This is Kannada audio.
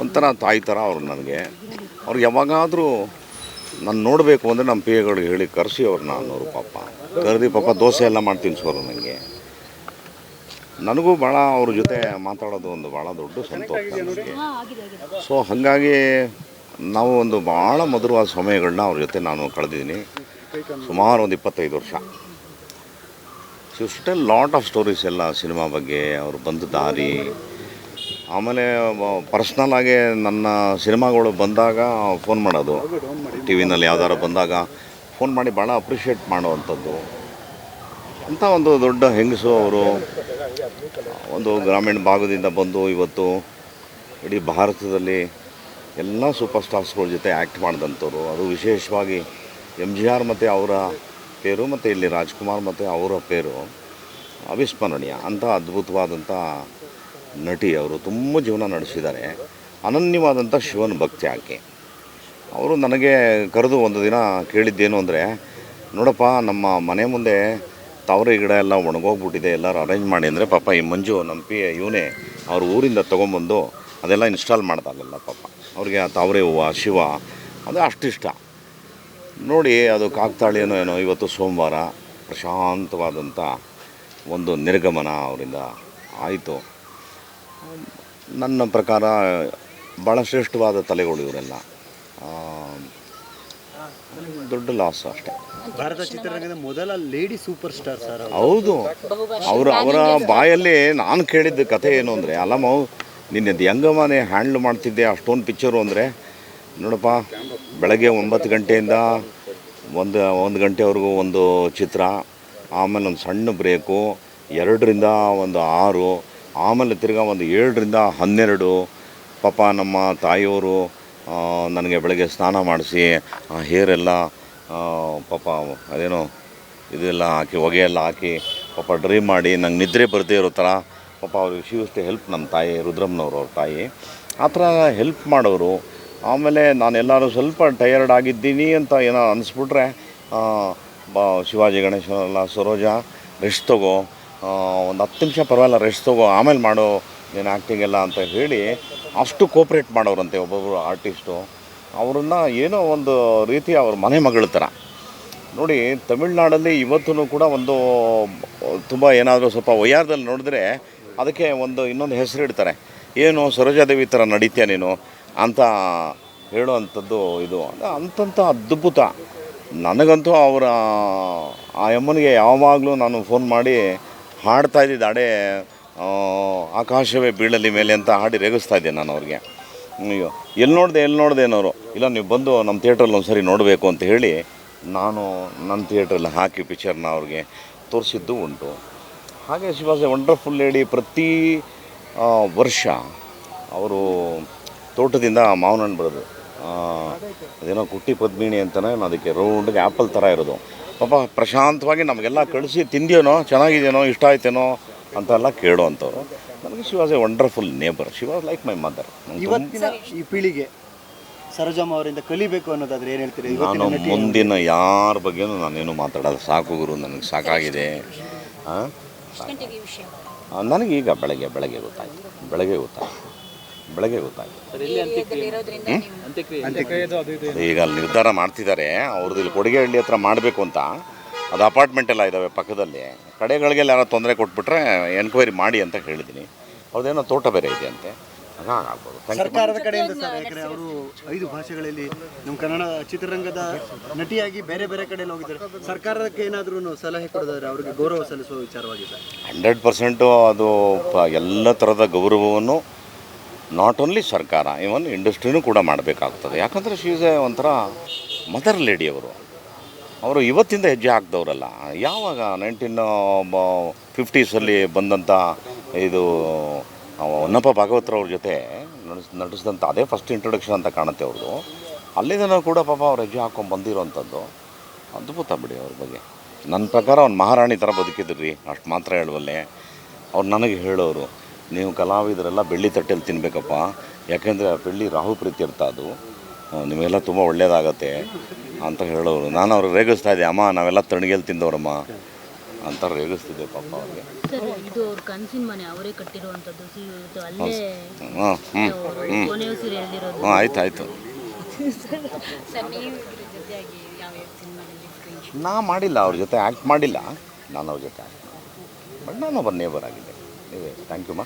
ಒಂಥರ ತಾಯಿ ಥರ ಅವರು ನನಗೆ. ಅವ್ರು ಯಾವಾಗಾದರೂ ನಾನು ನೋಡಬೇಕು ಅಂದರೆ ನಮ್ಮ ಪಿ ಎಗಳಿಗೆ ಹೇಳಿ ಕರೆಸಿ ಅವ್ರನ್ನ ಅನ್ನೋರು ಪಾಪ. ಕರೆದಿ ಪಾಪ ದೋಸೆ ಎಲ್ಲ ಮಾಡಿ ತಿನ್ಸೋರು ನನಗೆ ನನಗೂ ಭಾಳ ಅವ್ರ ಜೊತೆ ಮಾತಾಡೋದು ಒಂದು ಭಾಳ ದೊಡ್ಡ ಸಂತೋಷ ನನಗೆ. ಸೊ ಹಾಗಾಗಿ ನಾವು ಒಂದು ಭಾಳ ಮಧುರವಾದ ಸಮಯಗಳನ್ನ ಅವ್ರ ಜೊತೆ ನಾನು ಕಳೆದಿದ್ದೀನಿ. ಸುಮಾರು ಒಂದು ಇಪ್ಪತ್ತೈದು ವರ್ಷ. ಸೊ ಇಷ್ಟೆಲ್ಲ ಲಾಟ್ ಆಫ್ ಸ್ಟೋರೀಸ್ ಎಲ್ಲ ಸಿನಿಮಾ ಬಗ್ಗೆ ಅವ್ರು ಬಂದ ದಾರಿ ಆಮೇಲೆ ಪರ್ಸ್ನಲ್ ಆಗಿ ನನ್ನ ಸಿನಿಮಾಗಳು ಬಂದಾಗ ಫೋನ್ ಮಾಡೋದು. ಟಿ ವಿನಲ್ಲಿ ಯಾವ್ದಾರು ಬಂದಾಗ ಫೋನ್ ಮಾಡಿ ಭಾಳ ಅಪ್ರಿಷಿಯೇಟ್ ಮಾಡುವಂಥದ್ದು. ಅಂಥ ಒಂದು ದೊಡ್ಡ ಹೆಂಗಸು ಅವರು, ಒಂದು ಗ್ರಾಮೀಣ ಭಾಗದಿಂದ ಬಂದು ಇವತ್ತು ಇಡೀ ಭಾರತದಲ್ಲಿ ಎಲ್ಲ ಸೂಪರ್ ಸ್ಟಾರ್ಸ್ಗಳ ಜೊತೆ ಆ್ಯಕ್ಟ್ ಮಾಡಿದಂಥವ್ರು. ಅದು ವಿಶೇಷವಾಗಿ ಎಂ ಜಿ ಆರ್ ಮತ್ತು ಅವರ ಪೇರು ಮತ್ತು ಇಲ್ಲಿ ರಾಜ್ಕುಮಾರ್ ಮತ್ತು ಅವರ ಪೇರು. ಅವಿಸ್ಮರಣೀಯ. ಅಂಥ ಅದ್ಭುತವಾದಂಥ ನಟಿ ಅವರು ತುಂಬ ಜೀವನ ನಡೆಸಿದ್ದಾರೆ. ಅನನ್ಯವಾದಂಥ ಶಿವನ ಭಕ್ತಿ ಆಕೆ. ಅವರು ನನಗೆ ಕರೆದು ಒಂದು ದಿನ ಕೇಳಿದ್ದೇನು ಅಂದರೆ, ನೋಡಪ್ಪ, ನಮ್ಮ ಮನೆ ಮುಂದೆ ತಾವರೆ ಗಿಡ ಎಲ್ಲ ಒಣಗೋಗ್ಬಿಟ್ಟಿದೆ, ಎಲ್ಲರೂ ಅರೇಂಜ್ ಮಾಡಿ ಅಂದರೆ ಪಾಪ ಈ ಮಂಜು ನಮ್ಮ ಪಿ ಇವನೇ ಅವ್ರ ಊರಿಂದ ತೊಗೊಂಬಂದು ಅದೆಲ್ಲ ಇನ್ಸ್ಟಾಲ್ ಮಾಡ್ತಾರಲ್ಲ ಪಾಪ. ಅವ್ರಿಗೆ ಆ ತಾವರೆ ಹೂವು, ಶಿವ, ಅದು ಅಷ್ಟಿಷ್ಟ. ನೋಡಿ ಅದು ಕಾಕ್ತಾಳೇನೋ ಏನೋ ಇವತ್ತು ಸೋಮವಾರ ಪ್ರಶಾಂತವಾದಂಥ ಒಂದು ನಿರ್ಗಮನ ಅವರಿಂದ ಆಯಿತು. ನನ್ನ ಪ್ರಕಾರ ಭಾಳ ಶ್ರೇಷ್ಠವಾದ ತಲೆಗಳು ಇವರೆಲ್ಲ. ದೊಡ್ಡ ಲಾಸ್ ಅಷ್ಟೇ. ಭಾರತ ಚಿತ್ರರಂಗದ ಮೊದಲ ಲೇಡಿ ಸೂಪರ್ ಸ್ಟಾರ್ ಸರ್ ಹೌದು. ಅವರು ಅವರ ಬಾಯಲ್ಲಿ ನಾನು ಕೇಳಿದ್ದ ಕಥೆ ಏನು ಅಂದರೆ ಅಲ್ಲಮ್ಮ ನಿನ್ನೆ ಹೆಂಗಮ್ಮನೇ ಹ್ಯಾಂಡ್ಲ್ ಮಾಡ್ತಿದ್ದೆ ಅಷ್ಟೊಂದು ಪಿಕ್ಚರು ಅಂದರೆ ನೋಡಪ್ಪ ಬೆಳಗ್ಗೆ ಒಂಬತ್ತು ಗಂಟೆಯಿಂದ ಒಂದು ಒಂದು ಗಂಟೆವರೆಗೂ ಒಂದು ಚಿತ್ರ ಆಮೇಲೆ ಒಂದು ಸಣ್ಣ ಬ್ರೇಕು ಎರಡರಿಂದ ಒಂದು ಆರು ಆಮೇಲೆ ತಿರ್ಗಾ ಒಂದು ಏಳರಿಂದ ಹನ್ನೆರಡು ಪಾಪ ನಮ್ಮ ತಾಯಿಯವರು ನನಗೆ ಬೆಳಗ್ಗೆ ಸ್ನಾನ ಮಾಡಿಸಿ ಆ, ಪಾಪ ಅದೇನೋ ಇದೆಲ್ಲ ಹಾಕಿ ಹೊಗೆ ಎಲ್ಲ ಹಾಕಿ ಪಾಪ ಡ್ರೈ ಮಾಡಿ ನಂಗೆ ನಿದ್ರೆ ಬರ್ತೇ ಇರೋ ಥರ ಪಾಪ ಅವ್ರಿಗೆ ಶಿವಷ್ಟೇ ಹೆಲ್ಪ್ ನಮ್ಮ ತಾಯಿ ರುದ್ರಮ್ಮನವರು ಅವ್ರ ತಾಯಿ. ಆ ಥರ ಹೆಲ್ಪ್ ಮಾಡೋರು. ಆಮೇಲೆ ನಾನು ಎಲ್ಲರೂ ಸ್ವಲ್ಪ ಟಯರ್ಡ್ ಆಗಿದ್ದೀನಿ ಅಂತ ಏನೋ ಅನಿಸ್ಬಿಟ್ರೆ ಬಾ ಶಿವಾಜಿ ಗಣೇಶನಲ್ಲ ಸರೋಜ ರೆಸ್ಟ್ ತಗೋ. ಒಂದು ಹತ್ತು ನಿಮಿಷ ಪರವಾಗಿಲ್ಲ ರೆಸ್ಟ್ ತಗೋ, ಆಮೇಲೆ ಮಾಡೋ ನೀನು ಆ್ಯಕ್ಟಿಂಗ್ ಎಲ್ಲ ಅಂತ ಹೇಳಿ ಅಷ್ಟು ಕೋಪ್ರೇಟ್ ಮಾಡೋರಂತೆ ಒಬ್ಬೊಬ್ಬರು ಆರ್ಟಿಸ್ಟು ಅವ್ರನ್ನ ಏನೋ ಒಂದು ರೀತಿ ಅವ್ರ ಮನೆ ಮಗಳ ಥರ ನೋಡಿ, ತಮಿಳ್ನಾಡಲ್ಲಿ ಇವತ್ತೂ ಕೂಡ ಒಂದು, ತುಂಬ ಏನಾದರೂ ಸ್ವಲ್ಪ ವಯ್ಯಾರದಲ್ಲಿ ನೋಡಿದ್ರೆ ಅದಕ್ಕೆ ಒಂದು ಇನ್ನೊಂದು ಹೆಸರು ಇಡ್ತಾರೆ. ಏನು ಸರೋಜಾದೇವಿ ಥರ ನಡೀತೀಯ ನೀನು ಅಂತ ಹೇಳುವಂಥದ್ದು ಇದು. ಅಂತಂಥ ಅದ್ಭುತ. ನನಗಂತೂ ಅವರ, ಆ ಅಮ್ಮನಿಗೆ ಯಾವಾಗಲೂ ನಾನು ಫೋನ್ ಮಾಡಿ ಹಾಡ್ತಾ ಇದ್ದಿದ್ದು ಹಾಡೇ ಆಕಾಶವೇ ಬೀಳಲಿ ಮೇಲೆ ಅಂತ ಹಾಡಿ ರೇಗಿಸ್ತಾ ಇದ್ದೆ ನಾನು ಅವ್ರಿಗೆ. ಅಯ್ಯೋ ಎಲ್ಲಿ ನೋಡಿದೆ ಎಲ್ಲಿ ನೋಡಿದೆ ಅನ್ನೋರು, ಇಲ್ಲ ನೀವು ಬಂದು ನಮ್ಮ ಥಿಯೇಟ್ರಲ್ಲಿ ಒಂದು ಸರಿ ನೋಡಬೇಕು ಅಂತ ಹೇಳಿ ನಾನು ನನ್ನ ಥಿಯೇಟ್ರಲ್ಲಿ ಹಾಕಿ ಪಿಕ್ಚರ್ನ ಅವ್ರಿಗೆ ತೋರಿಸಿದ್ದು ಉಂಟು. ಹಾಗೆ she was a wonderful lady ಪ್ರತಿ ವರ್ಷ. ಅವರು ತೋಟದಿಂದ ಮಾವಿನ ಹಣ್ಣು ಬರೋದು. ಅದೇನೋ ಕುಟ್ಟಿ ಪದ್ಮಿಣಿ ಅಂತಾನೆ ಅದಕ್ಕೆ ರೌಂಡ್ಗೆ ಆ್ಯಪಲ್ ಥರ ಇರೋದು. ಪಾಪ ಪ್ರಶಾಂತವಾಗಿ ನಮಗೆಲ್ಲ ಕಳಿಸಿ ತಿಂದೇನೋ ಚೆನ್ನಾಗಿದೆಯೋ ಇಷ್ಟ ಆಯ್ತೇನೋ ಅಂತೆಲ್ಲ ಕೇಳೋವಂಥವ್ರು ನನಗೆ she was a wonderful neighbour she was like my mother ಇವತ್ತಿನ ಈ ಪೀಳಿಗೆ ಸರೋಜಮ್ಮ ಅವರಿಂದ ಕಲಿಬೇಕು ಅನ್ನೋದಾದ್ರೆ ಏನು ಹೇಳ್ತೀರಿ? ನಾನು ಮುಂದಿನ ಯಾರ ಬಗ್ಗೆನೂ ನಾನೇನು ಮಾತಾಡೋದು ಸಾಕು ಗುರು ನನಗೆ ಸಾಕಾಗಿದೆ. ನನಗೀಗ ಬೆಳಗ್ಗೆ ಬೆಳಗ್ಗೆ ಗೊತ್ತಾಯ್ತು. ಬೆಳಗ್ಗೆ ಗೊತ್ತಾಯ್ತು. ಬೆಳಗ್ಗೆ ಗೊತ್ತಾಯ್ತು. ಈಗ ಅಲ್ಲಿ ನಿರ್ಧಾರ ಮಾಡ್ತಿದ್ದಾರೆ ಅವ್ರದ್ದು ಇಲ್ಲಿ ಕೊಡಿಗೆಹಳ್ಳಿ ಹತ್ರ ಮಾಡಬೇಕು ಅಂತ. ಅದು ಅಪಾರ್ಟ್ಮೆಂಟ್ ಎಲ್ಲ ಇದ್ದಾವೆ ಪಕ್ಕದಲ್ಲಿ. ಕಡೆಗಳಿಗೆಲ್ಲ ಯಾರೋ ತೊಂದರೆ ಕೊಟ್ಬಿಟ್ರೆ ಎನ್ಕ್ವೈರಿ ಮಾಡಿ ಅಂತ ಹೇಳಿದ್ದೀನಿ ಅವ್ರದ್ದೇನೋ ತೋಟ ಬೇರೆ ಇದೆ ಅಂತೆ. ಸರ್ಕಾರದ ಕಡೆಯಿಂದ ಸರ್ ಯಾಕಂದ್ರೆ ಅವರು ಐದು ಭಾಷೆಗಳಲ್ಲಿ ನಮ್ಮ ಕನ್ನಡ ಚಿತ್ರರಂಗದ ನಟಿಯಾಗಿ ಬೇರೆ ಬೇರೆ ಕಡೆಯಲ್ಲಿ ಹೋಗಿದ್ದಾರೆ. ಸರ್ಕಾರಕ್ಕೆ ಏನಾದರೂ ಸಲಹೆ ಕೊಡೋದಾದ್ರೆ ಅವರಿಗೆ ಗೌರವ ಸಲ್ಲಿಸುವ ವಿಚಾರವಾಗಿದೆ. ಸರ್ ಹಂಡ್ರೆಡ್ ಪರ್ಸೆಂಟು ಅದು ಎಲ್ಲ ಥರದ ಗೌರವವನ್ನು ನಾಟ್ ಓನ್ಲಿ ಸರ್ಕಾರ ಇವನ್ ಇಂಡಸ್ಟ್ರಿನೂ ಕೂಡ ಮಾಡಬೇಕಾಗ್ತದೆ. ಯಾಕಂದರೆ ಶೀಸ್ ಒಂಥರ ಮದರ್ ಲೇಡಿ ಅವರು. ಅವರು ಇವತ್ತಿಂದ ಹೆಜ್ಜೆ ಹಾಕ್ದವ್ರಲ್ಲ. ಯಾವಾಗ ನೈನ್ಟೀನ್ ಫಿಫ್ಟೀಸಲ್ಲಿ ಬಂದಂಥ ಇದು ಹೊನ್ನಪ್ಪ ಭಾಗವತ್ರವ್ರ ಜೊತೆ ನಡೆಸ್ ನಡೆಸಿದಂಥ ಅದೇ ಫಸ್ಟ್ ಇಂಟ್ರೊಡಕ್ಷನ್ ಅಂತ ಕಾಣುತ್ತೆ ಅವ್ರದ್ದು ಅಲ್ಲಿಂದನೂ ಕೂಡ ಪಾಪ ಅವ್ರು ಹೆಜ್ಜೆ ಹಾಕ್ಕೊಂಡು ಬಂದಿರೋವಂಥದ್ದು ಅದ್ಭುತ ಬಿಡಿ ಅವ್ರ ಬಗ್ಗೆ. ನನ್ನ ಪ್ರಕಾರ ಅವ್ನು ಮಹಾರಾಣಿ ಥರ ಬದುಕಿದ್ರಿ, ಅಷ್ಟು ಮಾತ್ರ ಹೇಳುವಲ್ಲೇ. ಅವ್ರು ನನಗೆ ಹೇಳೋರು. ನೀವು ಕಲಾವಿದರೆಲ್ಲ ಬೆಳ್ಳಿ ತಟ್ಟೆಯಲ್ಲಿ ತಿನ್ನಬೇಕಪ್ಪ ಯಾಕೆಂದರೆ ಬೆಳ್ಳಿ ರಾಹು ಪ್ರೀತ್ಯರ್ಥ ಅದು. ಆ, ನಿಮಗೆಲ್ಲ ತುಂಬ ಒಳ್ಳೆಯದಾಗತ್ತೆ ಅಂತ ಹೇಳೋರು. ನಾನು ಅವ್ರಿಗೆ ರೇಗಿಸ್ತಾ ಇದ್ದೆ ಅಮ್ಮ ನಾವೆಲ್ಲ ತಣ್ಣಗೆಲ್ಲಿ ತಿಂದವ್ರಮ್ಮ ಅಂತ ರೇಗಿಸ್ತಿದ್ದೆ ಪಾಪ ಅವ್ರಿಗೆ. ಇದು ಅವ್ರ ಕನಸಿನ ಮನೆ ಅವರೇ ಕಟ್ಟಿರುವಂಥದ್ದು ಇದು ಅಲ್ಲೇ ಹಾಂ ಹ್ಞೂ ಉಸಿರು ಎಳ್ದಿರೋದು. ಹ್ಞೂ ಆಯ್ತು ಆಯಿತು. ಸರ್ ನೀವು ಯಾವ ಯಾವ ಸಿನಿಮಾದಲ್ಲಿ ಸ್ಕ್ರೀನ್ ನಾ ಮಾಡಿಲ್ಲ ಅವ್ರ ಜೊತೆ ಆ್ಯಕ್ಟ್ ಮಾಡಿಲ್ಲ. ನಾನು ಅವ್ರ ಜೊತೆ ಆ್ಯಕ್ಟ್ ಮಾಡಿಲ್ಲ. ಬಟ್ ನಾನು ಒಬ್ಬ ನೇಬರ್ ಆಗಿದ್ದೆ ನೀವೇ ಥ್ಯಾಂಕ್ ಯು ಮಾ